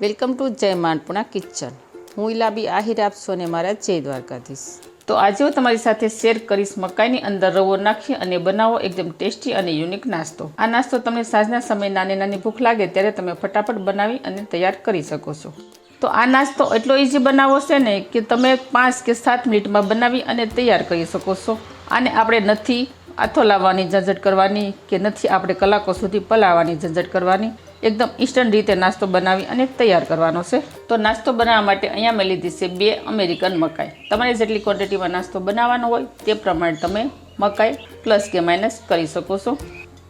Welcome to જય માનપુણા kitchen. હું ઇલાબી આહિર આપશો અને મારા જય દ્વારકાધીશ. તો આજે હું તમારી સાથે શેર કરીશ મકાઈની અંદર રવો નાખી અને બનાવો એકદમ ટેસ્ટી અને યુનિક નાસ્તો. આ નાસ્તો તમને સાંજના સમયે નાની નાની ભૂખ લાગે ત્યારે તમે ફટાફટ બનાવી અને તૈયાર કરી શકો છો. તો આ નાસ્તો એટલો ઇઝી બનાવો છે ને કે તમે પાંચ કે સાત મિનિટમાં બનાવી અને તૈયાર કરી શકો છો. આને આપણે નથી આથો લાવવાની ઝંઝટ કરવાની કે નથી આપણે કલાકો સુધી પલાવવાની, ઝંઝટ કરવાની. એકદમ ઇન્સ્ટન્ટ રીતે નાસ્તો બનાવી અને તૈયાર કરવાનો છે. તો નાસ્તો બનાવવા માટે અહીંયા મેં લીધી છે બે અમેરિકન મકાઈ. તમારે જેટલી ક્વોન્ટિટીમાં નાસ્તો બનાવવાનો હોય તે પ્રમાણે તમે મકાઈ પ્લસ કે માઇનસ કરી શકો છો.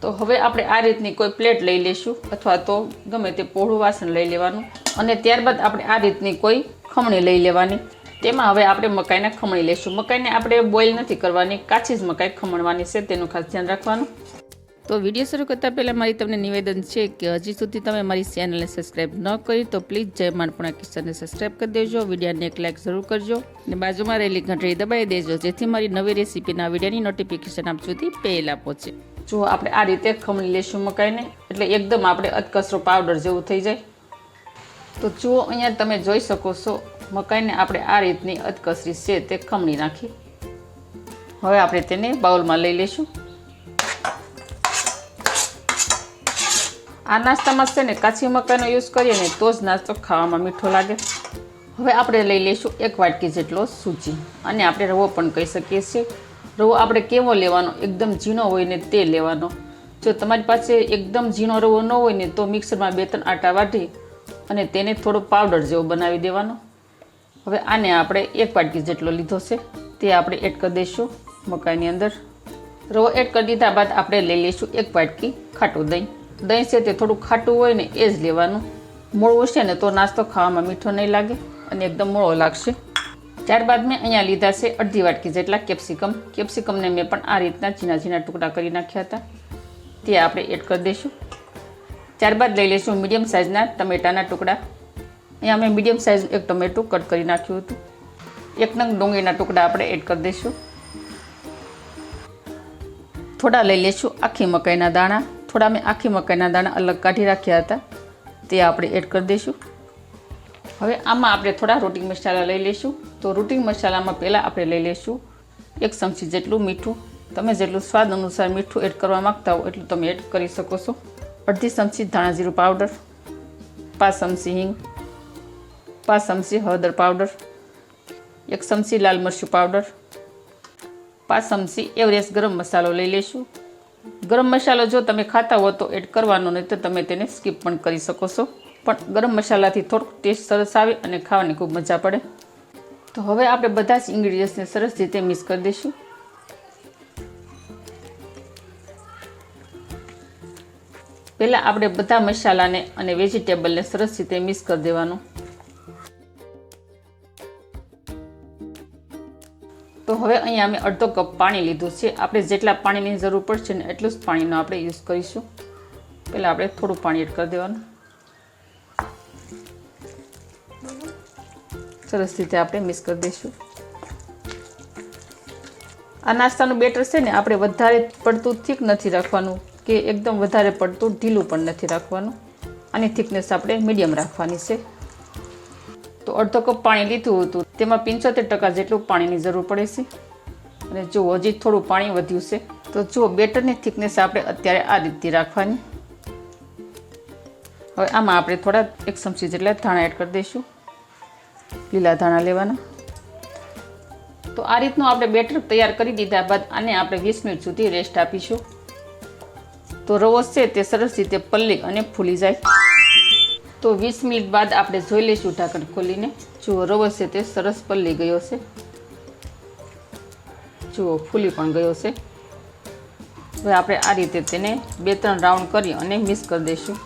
તો હવે આપણે આ રીતની કોઈ પ્લેટ લઈ લઈશું અથવા તો ગમે તે પહોળું વાસણ લઈ લેવાનું અને ત્યારબાદ આપણે આ રીતની કોઈ ખમણી લઈ લેવાની. તેમાં હવે આપણે મકાઈને ખમણી લઈશું. મકાઈને આપણે બોઇલ નથી કરવાની, કાચી જ મકાઈ ખમણવાની છે, તેનું ખાસ ધ્યાન રાખવાનું. તો વીડિયો શરૂ કરતાં પહેલાં મારી તમને નિવેદન છે કે હજી સુધી તમે મારી ચેનલને સબસ્ક્રાઈબ ન કરી તો પ્લીઝ જય માનપુણા કિશનને સબસ્ક્રાઈબ કરી દેજો. વિડીયોને એક લાઇક જરૂર કરજો અને બાજુમાં રહેલી ઘંટડી દબાવી દેજો, જેથી મારી નવી રેસીપીના વિડીયોની નોટિફિકેશન આપ સુધી પહેલાં પહોંચે. જો આપણે આ રીતે ખમણી લઈશું મકાઈને, એટલે એકદમ આપણે અધકસરો પાવડર જેવું થઈ જાય. તો જુઓ અહીંયા તમે જોઈ શકો છો, મકાઈને આપણે આ રીતની અધકસરી છે તે ખમણી નાખી. હવે આપણે તેને બાઉલમાં લઈ લઈશું આ નાસ્તામાં છે ને કાચી મકાઈનો યુઝ કરીએ ને તો જ નાસ્તો ખાવામાં મીઠો લાગે. હવે આપણે લઈ લઈશું એક વાટકી જેટલો સૂજી. અને આપણે રવો પણ કહી શકીએ છીએ. રવો આપણે કેવો લેવાનો? એકદમ ઝીણો હોય ને તે લેવાનો. જો તમારી પાસે એકદમ ઝીણો રવો ન હોય ને તો મિક્સરમાં બે ત્રણ આટા વાટી અને તેને થોડો પાવડર જેવો બનાવી દેવાનો. હવે આને આપણે એક વાટકી જેટલો લીધો છે. તે આપણે એડ કરી દઈશું મકાઈની અંદર. રવો એડ કરી દીધા બાદ આપણે લઈ લઈશું એક વાટકી ખાટું દહીં. દહીં છે તે થોડું ખાટું હોય ને એ જ લેવાનું. મોળું છે ને તો નાસ્તો ખાવામાં મીઠો નહીં લાગે અને એકદમ મોળો લાગશે. ત્યારબાદ મેં અહીંયા લીધા છે અડધી વાટકી જેટલા કેપ્સિકમ. કેપ્સિકમને મેં પણ આ રીતના ઝીણા ઝીણા ટુકડા કરી નાખ્યા હતા. તે આપણે એડ કરી દઈશું. ત્યારબાદ લઈ લઈશું મીડિયમ સાઇઝના ટમેટાના ટુકડા. અહીંયા મેં મીડિયમ સાઇઝ એક ટમેટું કટ કરી નાખ્યું હતું. એક નંગ ડુંગળીના ટુકડા આપણે એડ કરી દઈશું. થોડા લઈ લઈશું આખી મકાઈના દાણા. થોડા મેં આખી મકાઈના દાણા અલગ કાઢી રાખ્યા હતા. તે આપણે એડ કરી દઈશું. હવે આમાં આપણે થોડા રોટી મસાલા લઈ લઈશું. તો રોટી મસાલામાં પહેલાં આપણે લઈ લઈશું એક ચમચી જેટલું મીઠું. તમે જેટલું સ્વાદ અનુસાર મીઠું એડ કરવા માગતા હો એટલું તમે એડ કરી શકો છો. અડધી ચમચી ધાણા જીરું પાવડર, પાંચ ચમચી હિંગ, પાંચ ચમચી હળદર પાવડર, એક ચમચી લાલ મરચું પાવડર, પાંચ ચમચી એવરેસ્ટ ગરમ મસાલો લઈ લઈશું. ગરમ મસાલો જો તમે ખાતા હો તો એડ કરવાનો, નહીં તો તમે તેને સ્કીપ પણ કરી શકો છો. પણ ગરમ મસાલાથી થોડોક ટેસ્ટ સરસ આવે અને ખાવાની ખૂબ મજા પડે. તો હવે આપણે બધા જ ઇન્ગ્રીડિયન્ટ્સને સરસ રીતે મિક્સ કરી દઈશું. પહેલાં આપણે બધા મસાલાને અને વેજીટેબલને સરસ રીતે મિક્સ કરી દેવાનું. તો હવે અહીંયા અમે અડધો કપ પાણી લીધું છે. આપણે જેટલા પાણીની જરૂર પડશે ને એટલું જ પાણીનો આપણે યુઝ કરીશું. પહેલાં આપણે થોડું પાણી એડ કરી દેવાનું. સરસ રીતે આપણે મિક્સ કરી દઈશું. આ નાસ્તાનું બેટર છે ને, આપણે વધારે પડતું થીક નથી રાખવાનું કે એકદમ વધારે પડતું ઢીલું પણ નથી રાખવાનું. આની થિકનેસ આપણે મીડિયમ રાખવાની છે. તો અડધો કપ પાણી લીધું હતું. તેમાં પંચોતેર ટકા જેટલું પાણીની જરૂર પડે છે. અને જો હજી થોડું પાણી વધ્યું છે, તો જુઓ બેટરની થિકનેસ આપણે અત્યારે આ રીતથી રાખવાની. હવે આમાં આપણે થોડા એક ચમચી જેટલા ધાણા એડ કરી દઈશું. લીલા ધાણા લેવાના. તો આ રીતનું આપણે બેટર તૈયાર કરી દીધા બાદ આને આપણે વીસ મિનિટ સુધી રેસ્ટ આપીશું. તો રવો છે તે સરસ રીતે પલ્લી અને ફૂલી જાય. તો વીસ મિનિટ બાદ આપણે જોઈ લઈશું ઢાંકણ ખોલીને. જુઓ રવો છે તે સરસ પલ્લી ગયો છે. જુઓ, ફૂલી પણ ગયો છે. હવે આપણે આ રીતે તેને બે ત્રણ રાઉન્ડ કરી અને મિક્સ કરી દઈશું.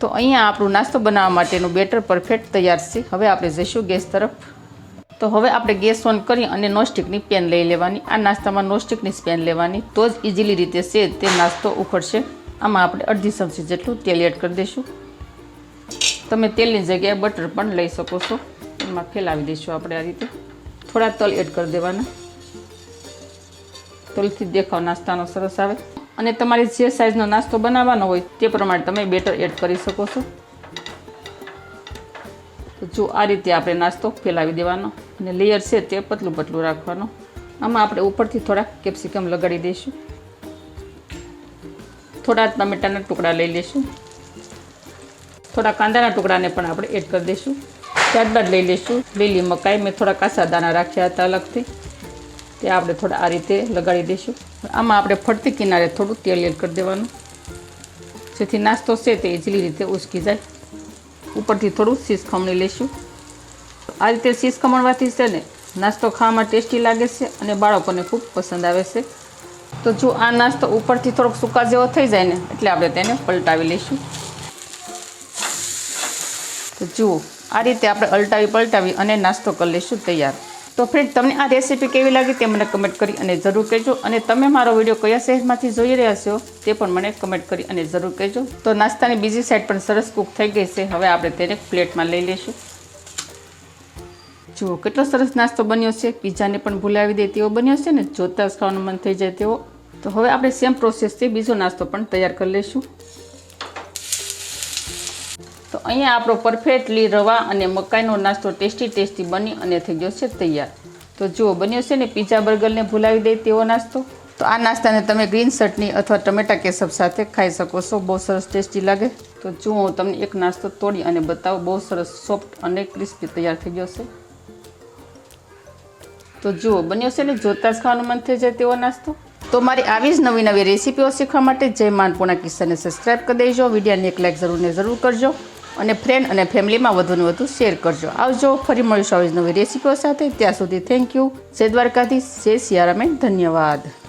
તો અહીંયા આપણું નાસ્તો બનાવવા માટેનું બેટર પરફેક્ટ તૈયાર છે. હવે આપણે જઈશું ગેસ તરફ. તો હવે આપણે ગેસ ઓન કરી અને નોસ્ટિકની પેન લઈ લેવાની. આ નાસ્તામાં નોસ્ટિકની પેન લેવાની તો જ ઇઝીલી રીતે છે તે નાસ્તો ઉખડશે. આમાં આપણે અડધી ચમચી જેટલું તેલ એડ કરી દઈશું. તમે તેલની જગ્યાએ બટર પણ લઈ શકો છો. એમાં ફેલાવી દઈશું આપણે આ રીતે. થોડા તલ એડ કરી દેવાના. તલથી દેખાવ નાસ્તાનો સરસ આવે. અને તમારે જે સાઇઝનો નાસ્તો બનાવવાનો હોય તે પ્રમાણે તમે બેટર એડ કરી શકો છો. તો જો આ રીતે આપણે નાસ્તો ફેલાવી દેવાનો અને લેયર છે તે પતલું પતલું રાખવાનો. આમાં આપણે ઉપરથી થોડા કેપ્સિકમ લગાડી દઈશું. થોડા ટમેટાના ટુકડા લઈ લઈશું. થોડા કાંદાના ટુકડાને પણ આપણે એડ કરી દઈશું. ત્યારબાદ લઈ લઈશું. લીલી મકાઈ મેં થોડા કાસા દાણા રાખ્યા હતા અલગથી. તે આપણે થોડા આ રીતે લગાડી દઈશું. આમાં આપણે ફરતી કિનારે થોડું તેલ એડ કરી દેવાનું. જેથી નાસ્તો છે તે ઇઝીલી રીતે ઉસકી જાય. ઉપરથી થોડું શીશ ખમણી લઈશું. આ રીતે શીશ ખમણવાથી છે ને, નાસ્તો ખાવામાં ટેસ્ટી લાગે છે અને બાળકોને ખૂબ પસંદ આવે છે. તો જો આ નાસ્તો ઉપરથી થોડોક સૂકા જેવો થઈ જાય ને, એટલે આપણે તેને પલટાવી લઈશું. તો જુઓ, આ રીતે આપણે અલટાવી પલટાવી અને નાસ્તો કરી લઈશું તૈયાર. તો ફ્રેન્ડ તમને આ રેસીપી કેવી લાગી તે મને કમેન્ટ કરી અને જરૂર કહેજો. અને તમે મારો વીડિયો કયા શહેરમાંથી જોઈ રહ્યા છો તે પણ મને કમેન્ટ કરી અને જરૂર કહેજો. તો નાસ્તાની બીજી સાઈડ પણ સરસ કૂક થઈ ગઈ છે. હવે આપણે તેને પ્લેટમાં લઈ લઈશું. જુઓ, કેટલો સરસ નાસ્તો બન્યો છે. પીઝાને પણ ભૂલાવી દે તેવો બન્યો છે ને? જોતા જ ખાવાનું મન થઈ જાય તેવો. તો હવે આપણે સેમ પ્રોસેસથી બીજો નાસ્તો પણ તૈયાર કરી લઈશું. અહીંયા આપણો પરફેક્ટલી રવા અને મકાઈનો નાસ્તો ટેસ્ટી ટેસ્ટી બની અને થઈ ગયો છે તૈયાર. તો જુઓ, બન્યો છે ને પીઝા બર્ગરને ભૂલાવી દે તેવો નાસ્તો. તો આ નાસ્તાને તમે ગ્રીન ચટણી અથવા ટમેટા કેસપ સાથે ખાઈ શકો છો, બહુ સરસ ટેસ્ટી લાગે. તો જુઓ, હું તમને એક નાસ્તો તોડી અને બતાવું, બહુ સરસ સોફ્ટ અને ક્રિસ્પી તૈયાર થઈ ગયો છે. તો જુઓ, બન્યો છે ને જોતા જ ખાવાનું મન થઈ જાય તેવો નાસ્તો. તો મારી આવી જ નવી નવી રેસીપીઓ શીખવા માટે જય માનપૂર્ણા કિસ્સાને સબસ્ક્રાઈબ કરી દેજો. વિડીયોને એક લાઈક જરૂર ને જરૂર કરજો. અને ફ્રેન્ડ અને ફેમિલીમાં વધુને વધુ શેર કરજો. આવજો, ફરી મળીશું આવી નવી રેસીપીઓ સાથે. ત્યાં સુધી થેન્ક યુ જય દ્વારકાધીશ, જય સિયારામે, ધન્યવાદ.